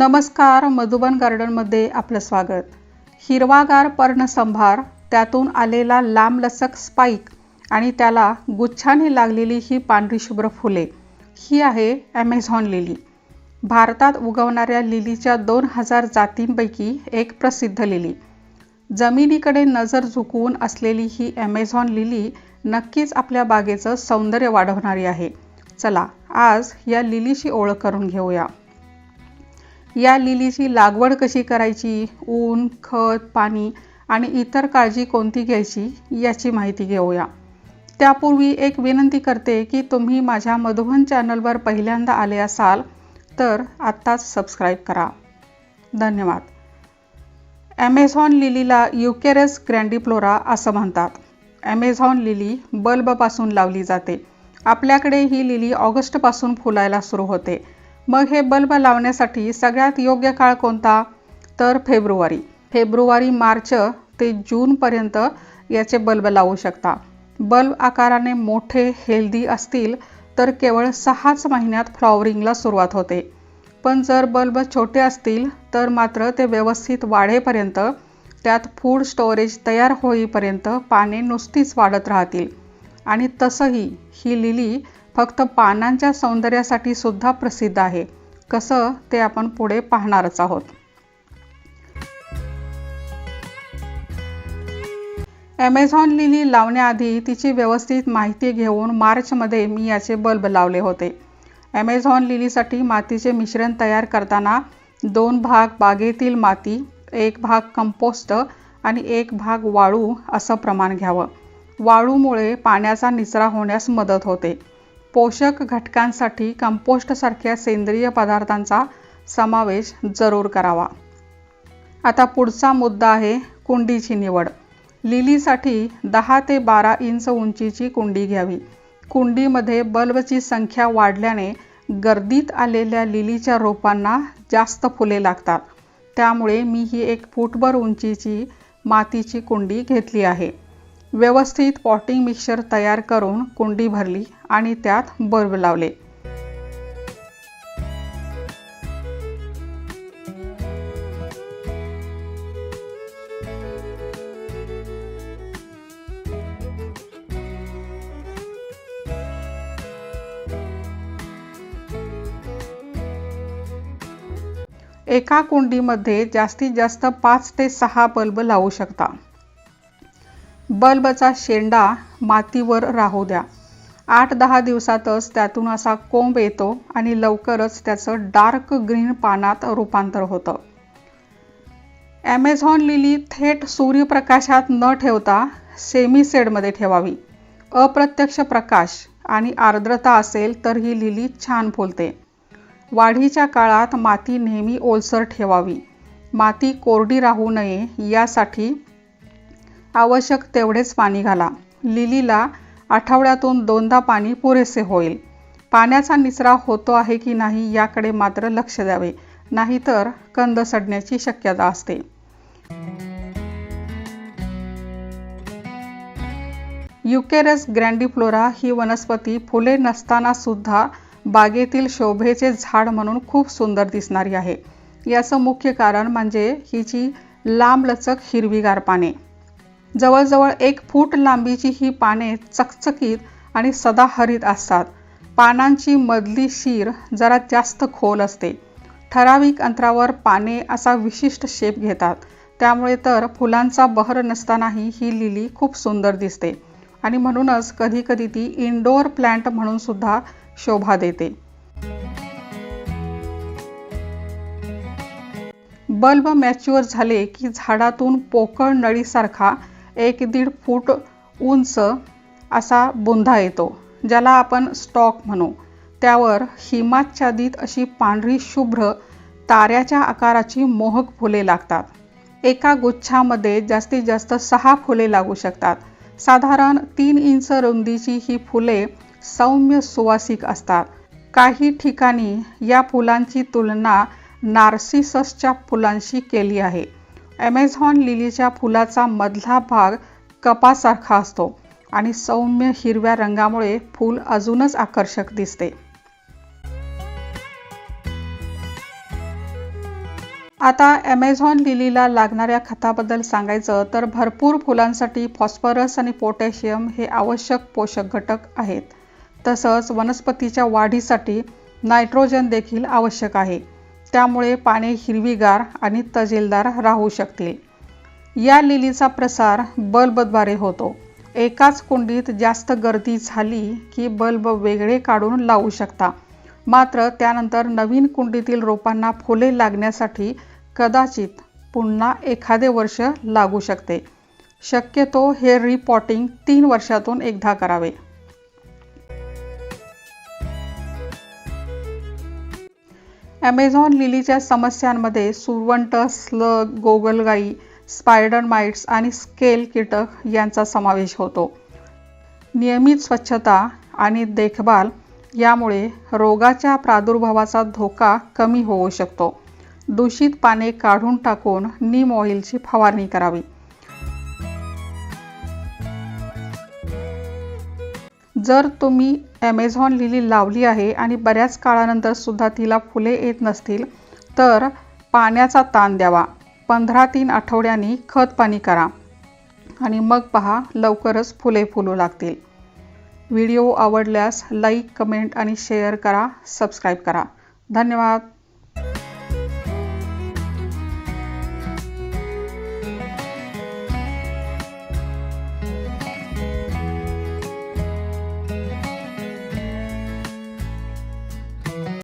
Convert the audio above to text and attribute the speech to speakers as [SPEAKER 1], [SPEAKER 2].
[SPEAKER 1] नमस्कार मधुबन गार्डनमध्ये आपलं स्वागत. हिरवागार पर्णसंभार त्यातून आलेला लांबलचक स्पाईक आणि त्याला गुच्छाने लागलेली ही पांढरी शुभ्र फुले. ही आहे ॲमेझॉन लिली भारतात उगवणाऱ्या लिलीच्या दोन हजार जातींपैकी एक प्रसिद्ध लिली जमिनीकडे नजर झुकवून असलेली ही ॲमेझॉन लिली नक्कीच आपल्या बागेचं सौंदर्य वाढवणारी आहे. चला आज या लिलीशी ओळख करून घेऊया. या लिलीची लागवड कशी करायची? ऊन खत पाणी आणि इतर काळजी कोणती घ्यायची याची माहिती घेऊया. त्यापूर्वी एक विनंती करते की तुम्ही माझ्या मधुबन चॅनलवर पहिल्यांदा आले असाल तर आत्ताच सबस्क्राईब करा. धन्यवाद. ॲमेझॉन लिलीला युकेरस ग्रँडिफ्लोरा असं म्हणतात. ॲमेझॉन लिली बल्बपासून लावली जाते. आपल्याकडे ही लिली ऑगस्टपासून फुलायला सुरू होते. मग हे बल्ब लावण्यासाठी सगळ्यात योग्य काळ कोणता? तर फेब्रुवारी. फेब्रुवारी मार्च ते जूनपर्यंत याचे बल्ब लावू शकता. बल्ब आकाराने मोठे हेल्दी असतील तर केवळ सहाच महिन्यात फ्लॉवरिंगला सुरुवात होते. पण जर बल्ब छोटे असतील तर मात्र ते व्यवस्थित वाढेपर्यंत त्यात फूड स्टोरेज तयार होईपर्यंत पाने नुसतीच वाढत राहतील. आणि तसंही ही लिली फक्त पानांच्या सौंदर्यासाठी सुद्धा प्रसिद्ध आहे. कसं ते आपण पुढे पाहणारच आहोत. ॲमेझॉन लिली लावण्याआधी तिची व्यवस्थित माहिती घेऊन मार्चमध्ये मी याचे बल्ब लावले होते. ॲमेझॉन लिलीसाठी मातीचे मिश्रण तयार करताना दोन भाग बागेतील माती एक भाग कंपोस्ट आणि एक भाग वाळू असं प्रमाण घ्यावं. वाळूमुळे पाण्याचा निचरा होण्यास मदत होते. पोषक घटकांसाठी कंपोस्टसारख्या सेंद्रिय पदार्थांचा समावेश जरूर करावा. आता पुढचा मुद्दा आहे कुंडीची निवड. लिलीसाठी दहा ते बारा इंच उंचीची कुंडी घ्यावी. कुंडीमध्ये बल्बची संख्या वाढल्याने गर्दीत आलेल्या लिलीच्या रोपांना जास्त फुले लागतात. त्यामुळे मी ही एक फूटभर उंचीची मातीची कुंडी घेतली आहे. व्यवस्थित पॉटिंग मिक्सर तयार करून कुंडी भरली आणि त्यात बल्ब लावले. एका कुंडीमध्ये जास्तीत जास्त पाच ते सहा बल्ब लावू शकता. बल्बचा शेंडा मातीवर राहू द्या. आठ दहा दिवसातच त्यातून असा कोंब येतो आणि लवकरच त्याचं डार्क ग्रीन पानात रूपांतर होतं. ॲमेझॉन लिली थेट सूर्यप्रकाशात न ठेवता सेमी सेडमध्ये ठेवावी. अप्रत्यक्ष प्रकाश आणि आर्द्रता असेल तर ही लिली छान फुलते. वाढीच्या काळात माती नेहमी ओलसर ठेवावी. माती कोरडी राहू नये यासाठी आवश्यक तेवढेच पाणी घाला. लिलीला आठवड्यातून दोनदा पाणी पुरेसे होईल. पाण्याचा निचरा होतो आहे की नाही याकडे मात्र लक्ष द्यावे. नाहीतर कंद सडण्याची शक्यता असते. युकेरस ग्रँडिफ्लोरा ही वनस्पती फुले नसताना सुद्धा बागेतील शोभेचे झाड म्हणून खूप सुंदर दिसणारी आहे. याचं मुख्य कारण म्हणजे हिची लांबलचक हिरवीगार पाने. जवळजवळ एक फूट लांबीची ही पाने चकचकीत आणि सदाहरित असतात. पानांची मधली शीर जरा जास्त खोल असते. ठराविक अंतरावर पाने असा विशिष्ट शेप घेतात. त्यामुळे तर फुलांचा बहर नसतानाही ही लिली खूप सुंदर दिसते. आणि म्हणूनच कधीकधी ती इनडोअर प्लॅन्ट म्हणून सुद्धा शोभा देते. बल्ब मॅच्युअर झाले की झाडातून पोकळ नळीसारखा एक दीड फूट उंच असा बोंधा येतो ज्याला आपण स्टॉक म्हणू. त्यावर हिमाच्छादित अशी पांढरी शुभ्र ताऱ्याच्या आकाराची मोहक फुले लागतात. एका गुच्छामध्ये जास्तीत जास्त सहा फुले लागू शकतात. साधारण तीन इंच रुंदीची ही फुले सौम्य सुवासिक असतात. काही ठिकाणी या फुलांची तुलना नार्सिससच्या फुलांशी केली आहे. ॲमेझॉन लिलीच्या फुलाचा मधला भाग कपासारखा असतो आणि सौम्य हिरव्या रंगामुळे फूल अजूनच आकर्षक दिसते. आता ॲमेझॉन लिलीला लागणाऱ्या खताबद्दल सांगायचं तर भरपूर फुलांसाठी फॉस्फरस आणि पोटॅशियम हे आवश्यक पोषक घटक आहेत. तसंच वनस्पतीच्या वाढीसाठी नायट्रोजन देखील आवश्यक आहे. त्यामुळे पाने हिरवीगार आणि तजेलदार राहू शकतील या लिलीचा प्रसार बल्बद्वारे होतो. एकाच कुंडीत जास्त गर्दी झाली की बल्ब वेगळे काढून लावू शकता. मात्र त्यानंतर नवीन कुंडीतील रोपांना फुले लागण्यासाठी कदाचित पुन्हा एखादे वर्ष लागू शकते. शक्यतो हे रिपॉटिंग तीन वर्षातून एकदा करावे. ॲमेझॉन लिलीच्या समस्यांमध्ये सुरवंट स्लग गोगलगाई स्पायडर माइट्स आणि स्केल कीटक यांचा समावेश होतो. नियमित स्वच्छता आणि देखभाल यामुळे रोगाच्या प्रादुर्भावाचा धोका कमी होऊ शकतो. दूषित पाने काढून टाकून नीम ऑइलची फवारणी करावी. जर तुम्ही ॲमेझॉन लिली लावली आहे आणि बऱ्याच काळानंतर सुद्धा तिला फुले येत नसतील तर पाण्याचा ताण द्यावा. पंधरा तीन आठवड्यांनी खत पाणी करा. आणि मग पहा लवकरच फुले फुलू लागतील. व्हिडिओ आवडल्यास लाईक कमेंट आणि शेअर करा सबस्क्राईब करा. धन्यवाद.